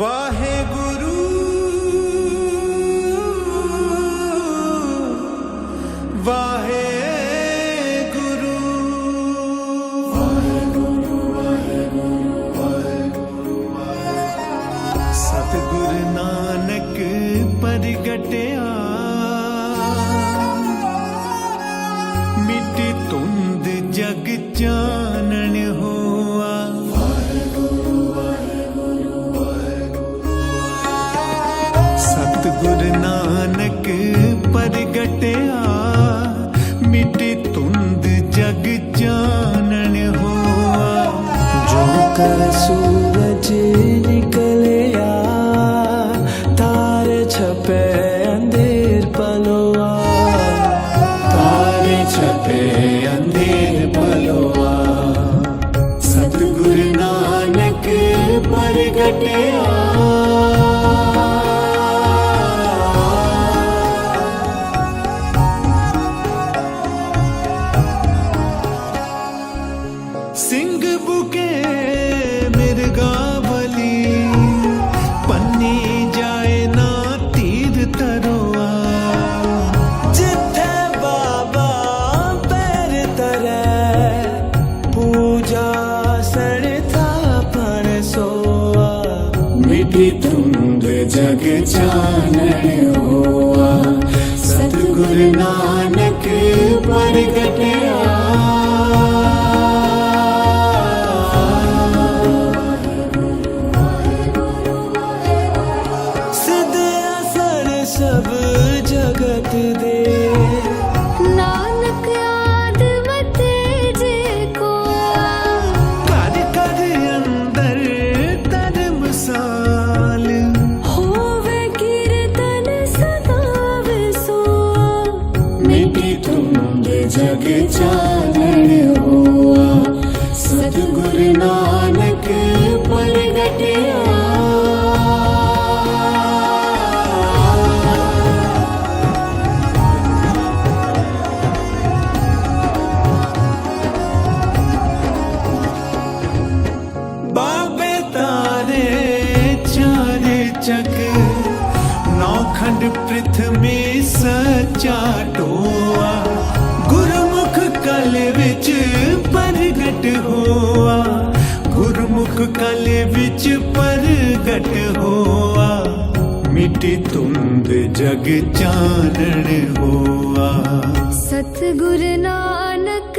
ਵਾਹਿਗੁਰੂ। ਵਾਹਿਗੁਰੂ। ਸਤਿਗੁਰ ਨਾਨਕ ਪ੍ਰਗਟਿਆ। प्यार गटिया मिटे धुंद जग जानन हुआ। जो कर सूरज निकलिया तार छपे अंधेर पलोआ। तार छपे अंधेर पलोआ। सतगुरु नानक पर गटिया सिंह बुके मिर्गा पन्नी जाए ना तीर तरुआ। जिथे बाबा पैर तरे पूजा सड़ता पर सोआ मिठी धुंध जग जान होआ। सतगुरु नानक प्रगटया मिटी तुंग जग चारण हुआ। सतगुरु नानक ਨੌਖੰਡ ਪ੍ਰਥਮੇ ਸੱਚਾ ਟੋਆ, ਗੁਰਮੁਖ ਕਲ ਵਿੱਚ ਪ੍ਰਗਟ ਹੋਆ, ਗੁਰਮੁਖ ਕਲ ਵਿੱਚ ਪ੍ਰਗਟ ਹੋਆ, ਮਿੱਟੀ ਧੁੰਦ ਜਗ ਚਾਨਣ ਹੋਆ। ਸਤਿਗੁਰ ਨਾਨਕ